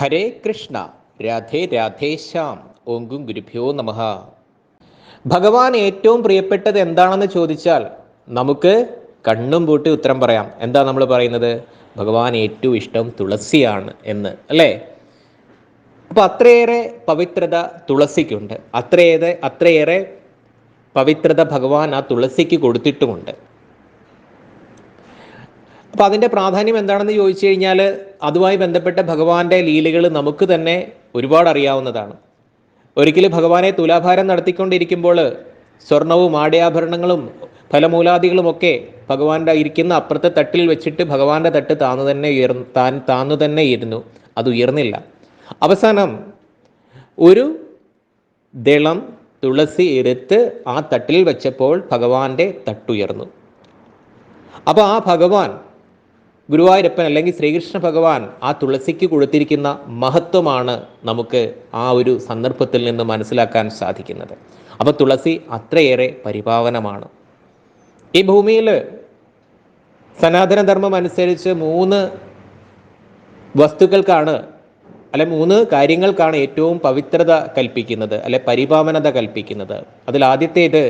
ഹരേ കൃഷ്ണ രാധേ രാധേശ്യാം ഓങ്കും ഗുരുഭ്യോ നമ. ഭഗവാൻ ഏറ്റവും പ്രിയപ്പെട്ടത് എന്താണെന്ന് ചോദിച്ചാൽ നമുക്ക് കണ്ണും പൂട്ടി ഉത്തരം പറയാം. എന്താ നമ്മൾ പറയുന്നത്? ഭഗവാൻ ഏറ്റവും ഇഷ്ടം തുളസിയാണ് എന്ന് അല്ലേ? അപ്പൊ അത്രയേറെ പവിത്രത തുളസിക്കുണ്ട്. അത്രയേറെ അത്രയേറെ പവിത്രത ഭഗവാൻ ആ തുളസിക്ക് കൊടുത്തിട്ടുമുണ്ട്. അപ്പൊ അതിന്റെ പ്രാധാന്യം എന്താണെന്ന് ചോദിച്ചു കഴിഞ്ഞാൽ അതുമായി ബന്ധപ്പെട്ട ഭഗവാന്റെ ലീലകൾ നമുക്ക് തന്നെ ഒരുപാട് അറിയാവുന്നതാണ്. ഒരിക്കലും ഭഗവാനെ തുലാഭാരം നടത്തിക്കൊണ്ടിരിക്കുമ്പോൾ സ്വർണവും ആടയാഭരണങ്ങളും ഫലമൂലാദികളും ഒക്കെ ഭഗവാന്റെ ഇരിക്കുന്ന അപ്പുറത്തെ തട്ടിൽ വെച്ചിട്ട് ഭഗവാന്റെ തട്ട് താന്നു തന്നെ ഉയർ താൻ താന്നു തന്നെ ഇരുന്നു. അത് ഉയർന്നില്ല. അവസാനം ഒരു ദളം തുളസി എടുത്ത് ആ തട്ടിൽ വെച്ചപ്പോൾ ഭഗവാന്റെ തട്ടുയർന്നു. അപ്പോൾ ആ ഭഗവാൻ ഗുരുവായൂരപ്പൻ അല്ലെങ്കിൽ ശ്രീകൃഷ്ണ ഭഗവാൻ ആ തുളസിക്ക് കൊടുത്തിരിക്കുന്ന മഹത്വമാണ് നമുക്ക് ആ ഒരു സന്ദർഭത്തിൽ നിന്ന് മനസ്സിലാക്കാൻ സാധിക്കുന്നത്. അപ്പോൾ തുളസി അത്രയേറെ പരിപാവനമാണ്. ഈ ഭൂമിയിൽ സനാതനധർമ്മം അനുസരിച്ച് മൂന്ന് വസ്തുക്കൾക്കാണ് അല്ലെ മൂന്ന് കാര്യങ്ങൾക്കാണ് ഏറ്റവും പവിത്രത കൽപ്പിക്കുന്നത് അല്ലെ പരിപാവനത കൽപ്പിക്കുന്നത്. അതിൽ ആദ്യത്തേത്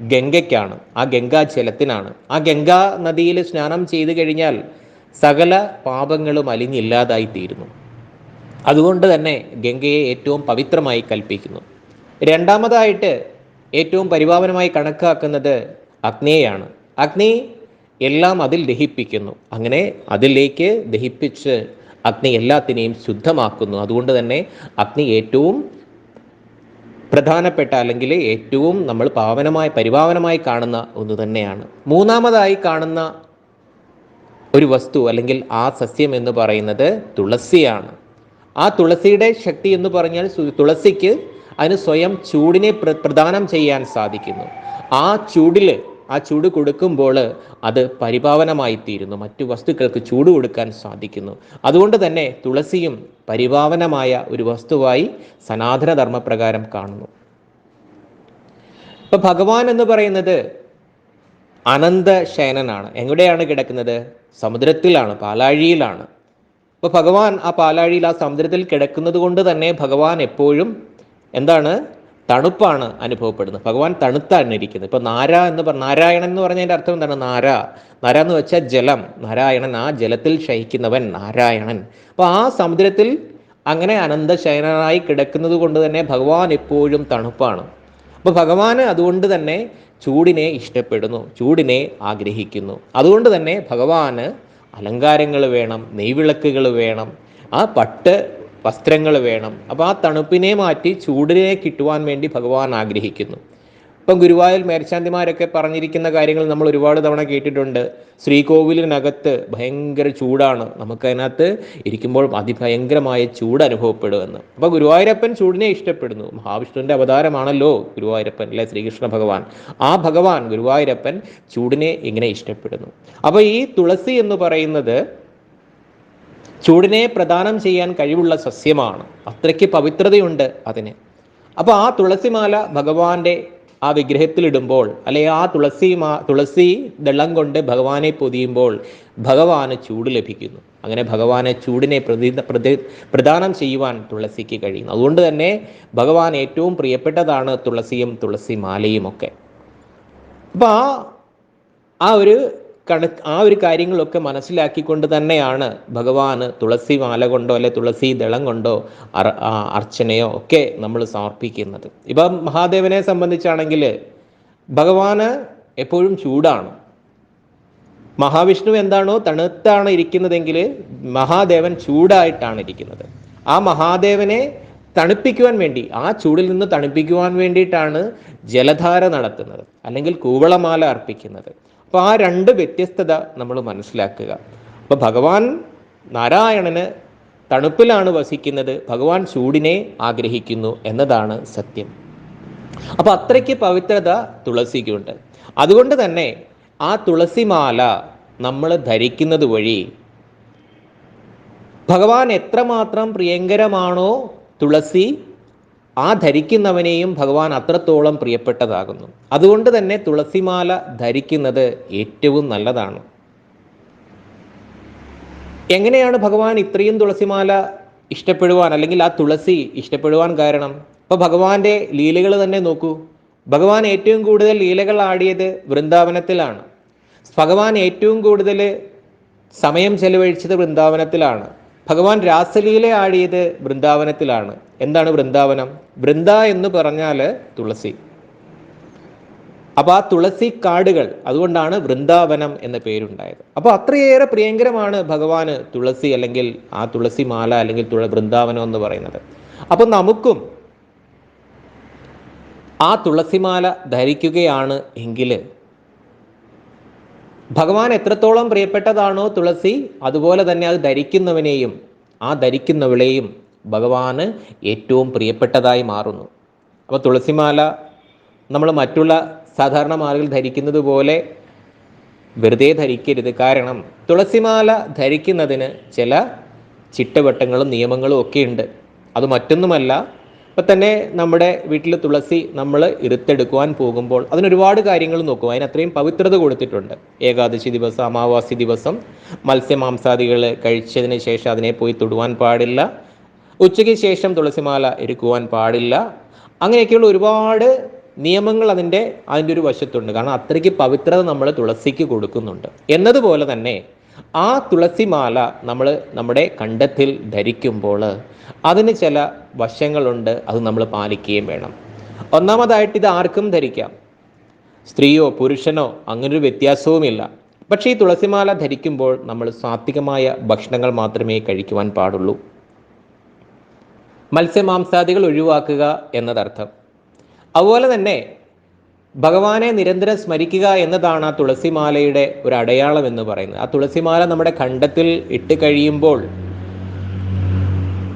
ഗംഗയ്ക്കാണ്. ആ ഗംഗാ ജലത്തിനാണ്. ആ ഗംഗാ നദിയിൽ സ്നാനം ചെയ്തു കഴിഞ്ഞാൽ സകല പാപങ്ങളും അലിഞ്ഞില്ലാതായി തീരുന്നു. അതുകൊണ്ട് തന്നെ ഗംഗയെ ഏറ്റവും പവിത്രമായി കൽപ്പിക്കുന്നു. രണ്ടാമതായിട്ട് ഏറ്റവും പരിപാവനമായി കണക്കാക്കുന്നത് അഗ്നിയെയാണ്. അഗ്നി എല്ലാം അതിൽ ദഹിപ്പിക്കുന്നു. അങ്ങനെ അതിലേക്ക് ദഹിപ്പിച്ച് അഗ്നി എല്ലാത്തിനെയും ശുദ്ധമാക്കുന്നു. അതുകൊണ്ട് തന്നെ അഗ്നി ഏറ്റവും പ്രധാനപ്പെട്ട അല്ലെങ്കിൽ ഏറ്റവും നമ്മൾ പാവനമായി പരിപാവനമായി കാണുന്ന ഒന്ന് തന്നെയാണ്. മൂന്നാമതായി കാണുന്ന ഒരു വസ്തു അല്ലെങ്കിൽ ആ സസ്യം എന്ന് പറയുന്നത് തുളസിയാണ്. ആ തുളസിയുടെ ശക്തി എന്ന് പറഞ്ഞാൽ തുളസിക്ക് അതിന് സ്വയം ചൂടിനെ പ്ര- പ്രദാനം ചെയ്യാൻ സാധിക്കുന്നു. ആ ചൂടിൽ ആ ചൂട് കൊടുക്കുമ്പോൾ അത് പരിപാവനമായി തീരുന്നു മറ്റു വസ്തുക്കൾക്ക് ചൂട് കൊടുക്കാൻ സാധിക്കുന്നു. അതുകൊണ്ട് തന്നെ തുളസിയും പരിപാവനമായ ഒരു വസ്തുവായി സനാതനധർമ്മപ്രകാരം കാണുന്നു. ഇപ്പൊ ഭഗവാൻ എന്ന് പറയുന്നത് അനന്ത ശയനനാണ്. എവിടെയാണ് കിടക്കുന്നത്? സമുദ്രത്തിലാണ് പാലാഴിയിലാണ്. അപ്പോൾ ഭഗവാൻ ആ പാലാഴിയിൽ ആ സമുദ്രത്തിൽ കിടക്കുന്നത് കൊണ്ട് തന്നെ ഭഗവാൻ എപ്പോഴും എന്താണ്? തണുപ്പാണ് അനുഭവപ്പെടുന്നത്. ഭഗവാൻ തണുത്താണ് ഇരിക്കുന്നത്. ഇപ്പൊ നാര എന്ന് പറഞ്ഞ നാരായണൻ എന്ന് പറഞ്ഞതിന്റെ അർത്ഥം എന്താണ്? നാര. നാര എന്ന് വെച്ചാൽ ജലം. നാരായണൻ ആ ജലത്തിൽ ശയിക്കുന്നവൻ നാരായണൻ. അപ്പോൾ ആ സമുദ്രത്തിൽ അങ്ങനെ അനന്തശയനായി കിടക്കുന്നത് കൊണ്ട് തന്നെ ഭഗവാൻ എപ്പോഴും തണുപ്പാണ്. അപ്പൊ ഭഗവാന് അതുകൊണ്ട് തന്നെ ചൂടിനെ ഇഷ്ടപ്പെടുന്നു ചൂടിനെ ആഗ്രഹിക്കുന്നു. അതുകൊണ്ട് തന്നെ ഭഗവാന് അലങ്കാരങ്ങൾ വേണം നെയ്വിളക്കുകൾ വേണം ആ പട്ട് വസ്ത്രങ്ങൾ വേണം. അപ്പോൾ ആ തണുപ്പിനെ മാറ്റി ചൂടിനെ കിട്ടുവാൻ വേണ്ടി ഭഗവാൻ ആഗ്രഹിക്കുന്നു. ഇപ്പം ഗുരുവായൂർ മേൽശാന്തിമാരൊക്കെ പറഞ്ഞിരിക്കുന്ന കാര്യങ്ങൾ നമ്മൾ ഒരുപാട് തവണ കേട്ടിട്ടുണ്ട്. ശ്രീകോവിലിനകത്ത് ഭയങ്കര ചൂടാണ്. നമുക്കതിനകത്ത് ഇരിക്കുമ്പോൾ അതിഭയങ്കരമായ ചൂട് അനുഭവപ്പെടുമെന്ന്. അപ്പോൾ ഗുരുവായൂരപ്പൻ ചൂടിനെ ഇഷ്ടപ്പെടുന്നു. മഹാവിഷ്ണുവിന്റെ അവതാരമാണല്ലോ ഗുരുവായൂരപ്പൻ അല്ലെ? ശ്രീകൃഷ്ണ ഭഗവാൻ. ആ ഭഗവാൻ ഗുരുവായൂരപ്പൻ ചൂടിനെ ഇങ്ങനെ ഇഷ്ടപ്പെടുന്നു. അപ്പോൾ ഈ തുളസി എന്ന് പറയുന്നത് ചൂടിനെ പ്രദാനം ചെയ്യാൻ കഴിവുള്ള സസ്യമാണ്. അത്രയ്ക്ക് പവിത്രതയുണ്ട് അതിന്. അപ്പോൾ ആ തുളസിമാല ഭഗവാന്റെ ആ വിഗ്രഹത്തിലിടുമ്പോൾ അല്ലെ ആ തുളസി മാ തുളസി ദളം കൊണ്ട് ഭഗവാനെ പൊതിയുമ്പോൾ ഭഗവാന് ചൂട് ലഭിക്കുന്നു. അങ്ങനെ ഭഗവാനെ ചൂടിനെ പ്രതി പ്രതി പ്രദാനം ചെയ്യുവാൻ തുളസിക്ക് കഴിയുന്നു. അതുകൊണ്ട് തന്നെ ഭഗവാൻ ഏറ്റവും പ്രിയപ്പെട്ടതാണ് തുളസിയും തുളസി മാലയും ഒക്കെ. അപ്പോൾ ആ ആ ഒരു കണക്ക് ആ ഒരു കാര്യങ്ങളൊക്കെ മനസ്സിലാക്കിക്കൊണ്ട് തന്നെയാണ് ഭഗവാന് തുളസി മാല കൊണ്ടോ അല്ലെ തുളസി ദളം കൊണ്ടോ അർ അർച്ചനയോ ഒക്കെ നമ്മൾ സമർപ്പിക്കുന്നത്. ഇപ്പം മഹാദേവനെ സംബന്ധിച്ചാണെങ്കിൽ ഭഗവാന് എപ്പോഴും ചൂടാണ്. മഹാവിഷ്ണു എന്താണോ തണുത്താണ് ഇരിക്കുന്നതെങ്കിൽ മഹാദേവൻ ചൂടായിട്ടാണ് ഇരിക്കുന്നത്. ആ മഹാദേവനെ തണുപ്പിക്കുവാൻ വേണ്ടി ആ ചൂടിൽ നിന്ന് തണുപ്പിക്കുവാൻ വേണ്ടിയിട്ടാണ് ജലധാര നടത്തുന്നത്. അല്ലെങ്കിൽ കൂവളമാല അർപ്പിക്കുന്നത്. അപ്പോൾ ആ രണ്ട് വ്യത്യസ്തത നമ്മൾ മനസ്സിലാക്കുക. അപ്പോൾ ഭഗവാൻ നാരായണന് തണുപ്പിലാണ് വസിക്കുന്നത് ഭഗവാൻ ചൂടിനെ ആഗ്രഹിക്കുന്നു എന്നതാണ് സത്യം. അപ്പൊ അത്രയ്ക്ക് പവിത്രത തുളസിക്കുണ്ട്. അതുകൊണ്ട് തന്നെ ആ തുളസിമാല നമ്മൾ ധരിക്കുന്നത് വഴി ഭഗവാൻ എത്രമാത്രം പ്രിയങ്കരമാണോ തുളസി ആ ധരിക്കുന്നവനെയും ഭഗവാൻ അത്രത്തോളം പ്രിയപ്പെട്ടതാകുന്നു. അതുകൊണ്ട് തന്നെ തുളസിമാല ധരിക്കുന്നത് ഏറ്റവും നല്ലതാണ്. എങ്ങനെയാണ് ഭഗവാൻ ഇത്രയും തുളസിമാല ഇഷ്ടപ്പെടുവാൻ അല്ലെങ്കിൽ ആ തുളസി ഇഷ്ടപ്പെടുവാൻ കാരണം? ഇപ്പോൾ ഭഗവാന്റെ ലീലകൾ തന്നെ നോക്കൂ. ഭഗവാൻ ഏറ്റവും കൂടുതൽ ലീലകൾ ആടിയത് വൃന്ദാവനത്തിലാണ്. ഭഗവാൻ ഏറ്റവും കൂടുതൽ സമയം ചെലവഴിച്ചത് വൃന്ദാവനത്തിലാണ്. ഭഗവാൻ രാസലീല ആടിയത് വൃന്ദാവനത്തിലാണ്. എന്താണ് വൃന്ദാവനം? വൃന്ദ എന്ന് പറഞ്ഞാൽ തുളസി. അപ്പോൾ ആ തുളസി കാടുകൾ അതുകൊണ്ടാണ് വൃന്ദാവനം എന്ന പേരുണ്ടായത്. അപ്പോൾ അത്രയേറെ പ്രിയങ്കരമാണ് ഭഗവാന് തുളസി അല്ലെങ്കിൽ ആ തുളസി മാല അല്ലെങ്കിൽ തുള വൃന്ദാവനം എന്ന് പറയുന്നത്. അപ്പോൾ നമുക്കും ആ തുളസിമാല ധരിക്കുകയാണ് എങ്കിൽ ഭഗവാൻ എത്രത്തോളം പ്രിയപ്പെട്ടതാണോ തുളസി അതുപോലെ തന്നെ അത് ധരിക്കുന്നവനെയും ആ ധരിക്കുന്നവളെയും ഭഗവാന് ഏറ്റവും പ്രിയപ്പെട്ടതായി മാറുന്നു. അപ്പോൾ തുളസിമാല നമ്മൾ മറ്റുള്ള സാധാരണ മാലകൾ ധരിക്കുന്നത് പോലെ വെറുതെ ധരിക്കരുത്. കാരണം തുളസിമാല ധരിക്കുന്നതിന് ചില ചിട്ടവട്ടങ്ങളും നിയമങ്ങളും ഒക്കെ ഉണ്ട്. അത് മറ്റൊന്നുമല്ല ഇപ്പം തന്നെ നമ്മുടെ വീട്ടിൽ തുളസി നമ്മൾ ഇരുത്തെടുക്കുവാൻ പോകുമ്പോൾ അതിനൊരുപാട് കാര്യങ്ങൾ നോക്കും. അതിന് അത്രയും പവിത്രത കൊടുത്തിട്ടുണ്ട്. ഏകാദശി ദിവസം അമാവാസി ദിവസം മത്സ്യമാംസാദികൾ കഴിച്ചതിന് ശേഷം അതിനെ പോയി തൊടുവാൻ പാടില്ല. ഉച്ചയ്ക്ക് ശേഷം തുളസിമാല ഇരുക്കുവാൻ പാടില്ല. അങ്ങനെയൊക്കെയുള്ള ഒരുപാട് നിയമങ്ങൾ അതിന്റെ അതിന്റെ ഒരു വശത്തുണ്ട്. കാരണം അത്രയ്ക്ക് പവിത്രത നമ്മൾ തുളസിക്ക് കൊടുക്കുന്നുണ്ട്. എന്നതുപോലെ തന്നെ ആ തുളസിമാല നമ്മൾ നമ്മുടെ കണ്ടത്തിൽ ധരിക്കുമ്പോൾ അതിന് ചില വശങ്ങളുണ്ട് അത് നമ്മൾ പാലിക്കുകയും വേണം. ഒന്നാമതായിട്ട് ഇത് ആർക്കും ധരിക്കാം. സ്ത്രീയോ പുരുഷനോ അങ്ങനൊരു വ്യത്യാസവുമില്ല. പക്ഷേ ഈ തുളസിമാല ധരിക്കുമ്പോൾ നമ്മൾ സാത്വികമായ ഭക്ഷണങ്ങൾ മാത്രമേ കഴിക്കുവാൻ പാടുള്ളൂ. മത്സ്യമാംസാദികൾ ഒഴിവാക്കുക എന്നതർത്ഥം. അതുപോലെ തന്നെ ഭഗവാനെ നിരന്തരം സ്മരിക്കുക എന്നതാണ് ആ തുളസിമാലയുടെ ഒരു അടയാളം എന്ന് പറയുന്നത്. ആ തുളസിമാല നമ്മുടെ കണ്ടത്തിൽ ഇട്ട് കഴിയുമ്പോൾ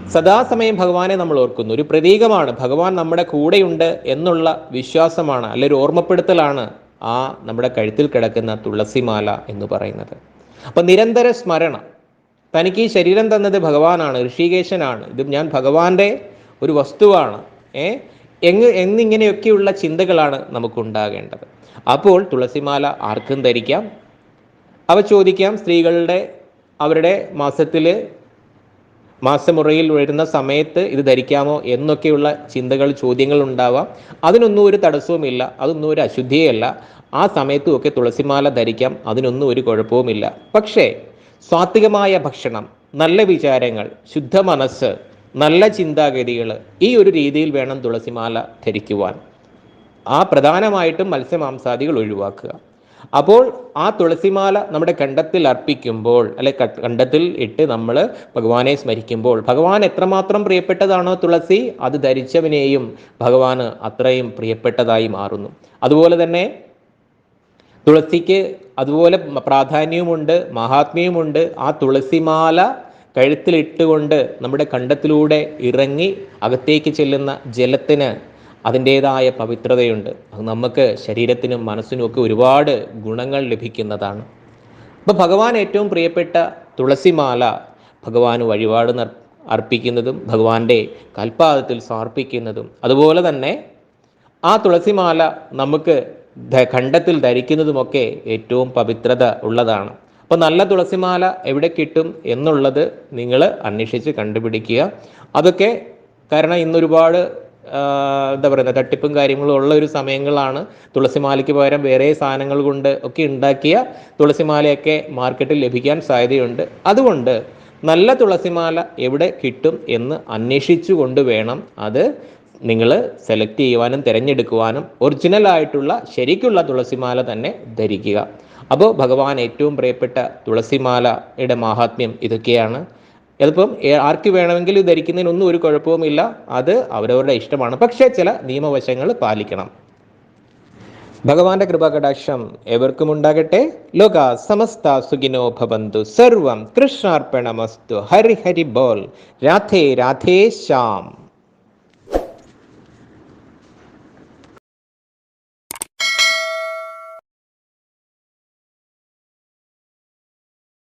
സദാസമയം ഭഗവാനെ നമ്മൾ ഓർക്കുന്നു. ഒരു പ്രതീകമാണ്. ഭഗവാൻ നമ്മുടെ കൂടെയുണ്ട് എന്നുള്ള വിശ്വാസമാണ് അല്ലെങ്കിൽ ഓർമ്മപ്പെടുത്തലാണ് ആ നമ്മുടെ കഴുത്തിൽ കിടക്കുന്ന തുളസിമാല എന്ന് പറയുന്നത്. അപ്പം നിരന്തര സ്മരണം. തനിക്ക് ഈ ശരീരം തന്നത് ഭഗവാനാണ് ഋഷികേശനാണ്. ഇത് ഞാൻ ഭഗവാന്റെ ഒരു വസ്തുവാണ്. ഏ? എങ് എന്നിങ്ങനെയൊക്കെയുള്ള ചിന്തകളാണ് നമുക്കുണ്ടാകേണ്ടത്. അപ്പോൾ തുളസിമാല ആർക്കും ധരിക്കാം. അവ ചോദിക്കാം സ്ത്രീകളുടെ അവരുടെ മാസത്തിൽ മാസമുറയിൽ വരുന്ന സമയത്ത് ഇത് ധരിക്കാമോ എന്നൊക്കെയുള്ള ചിന്തകൾ ചോദ്യങ്ങൾ ഉണ്ടാവാം. അതിനൊന്നും ഒരു തടസ്സവുമില്ല അതൊന്നും ഒരു അശുദ്ധിയല്ല. ആ സമയത്തും ഒക്കെ തുളസിമാല ധരിക്കാം അതിനൊന്നും ഒരു കുഴപ്പവുമില്ല. പക്ഷേ സ്വാത്വികമായ ഭക്ഷണം നല്ല വിചാരങ്ങൾ ശുദ്ധ മനസ്സ് നല്ല ചിന്താഗതികൾ ഈ ഒരു രീതിയിൽ വേണം തുളസിമാല ധരിക്കുവാൻ. ആ പ്രധാനമായിട്ടും മത്സ്യമാംസാദികൾ ഒഴിവാക്കുക. അപ്പോൾ ആ തുളസിമാല നമ്മുടെ കണ്ടത്തിൽ അർപ്പിക്കുമ്പോൾ അല്ലെ കണ്ടത്തിൽ ഇട്ട് നമ്മൾ ഭഗവാനെ സ്മരിക്കുമ്പോൾ ഭഗവാൻ എത്രമാത്രം പ്രിയപ്പെട്ടതാണോ തുളസി അത് ധരിച്ചവനെയും ഭഗവാന് അത്രയും പ്രിയപ്പെട്ടതായി മാറുന്നു. അതുപോലെ തന്നെ തുളസിക്ക് അതുപോലെ പ്രാധാന്യവുമുണ്ട് മഹാത്മ്യവുമുണ്ട്. ആ തുളസിമാല കഴുത്തിലിട്ടുകൊണ്ട് നമ്മുടെ കണ്ടത്തിലൂടെ ഇറങ്ങി അകത്തേക്ക് ചെല്ലുന്ന ജലത്തിന് അതിന്റേതായ പവിത്രതയുണ്ട്. അത് നമുക്ക് ശരീരത്തിനും മനസ്സിനും ഒക്കെ ഒരുപാട് ഗുണങ്ങൾ ലഭിക്കുന്നതാണ്. അപ്പോൾ ഭഗവാൻ ഏറ്റവും പ്രിയപ്പെട്ട തുളസിമാല ഭഗവാന് വഴിപാട് അർപ്പിക്കുന്നതും ഭഗവാന്റെ കൽപ്പാദത്തിൽ സമർപ്പിക്കുന്നതും. അതുപോലെ തന്നെ ആ തുളസിമാല നമുക്ക് ഖണ്ഡത്തിൽ ധരിക്കുന്നതുമൊക്കെ ഏറ്റവും പവിത്രത ഉള്ളതാണ്. അപ്പോൾ നല്ല തുളസിമാല എവിടെ കിട്ടും എന്നുള്ളത് നിങ്ങൾ അന്വേഷിച്ച് കണ്ടുപിടിക്കുക. അതൊക്കെ കാരണം ഇന്നൊരുപാട് എന്താ പറയുക തട്ടിപ്പും കാര്യങ്ങളും ഉള്ള ഒരു സമയങ്ങളാണ് തുളസിമാലയ്ക്ക് പകരം വേറെ സാധനങ്ങൾ കൊണ്ട് ഒക്കെ ഉണ്ടാക്കിയ തുളസിമാലയൊക്കെ മാർക്കറ്റിൽ ലഭിക്കാൻ സാധ്യതയുണ്ട്. അതുകൊണ്ട് നല്ല തുളസിമാല എവിടെ കിട്ടും എന്ന് അന്വേഷിച്ചു കൊണ്ട് വേണം അത് നിങ്ങൾ സെലക്ട് ചെയ്യുവാനും തിരഞ്ഞെടുക്കുവാനും ഒറിജിനൽ ആയിട്ടുള്ള ശരിക്കുള്ള തുളസിമാല തന്നെ ധരിക്കുക. അപ്പോൾ ഭഗവാൻ ഏറ്റവും പ്രിയപ്പെട്ട തുളസിമാലയുടെ മാഹാത്മ്യം ഇതൊക്കെയാണ്. അതിപ്പം ആർക്ക് വേണമെങ്കിലും ധരിക്കുന്നതിനൊന്നും ഒരു കുഴപ്പവുമില്ല അത് അവരവരുടെ ഇഷ്ടമാണ്. പക്ഷേ ചില നിയമവശങ്ങൾ പാലിക്കണം. ഭഗവാന്റെ കൃപാകടാക്ഷം എവർക്കും ഉണ്ടാകട്ടെ. ലോക സമസ്ത സുഖിനോ ഭവന്തു. സർവം കൃഷ്ണാർപ്പണമസ്തു. ഹരി ഹരി ബോൾ. രാധേ രാധേ ശ്യാം.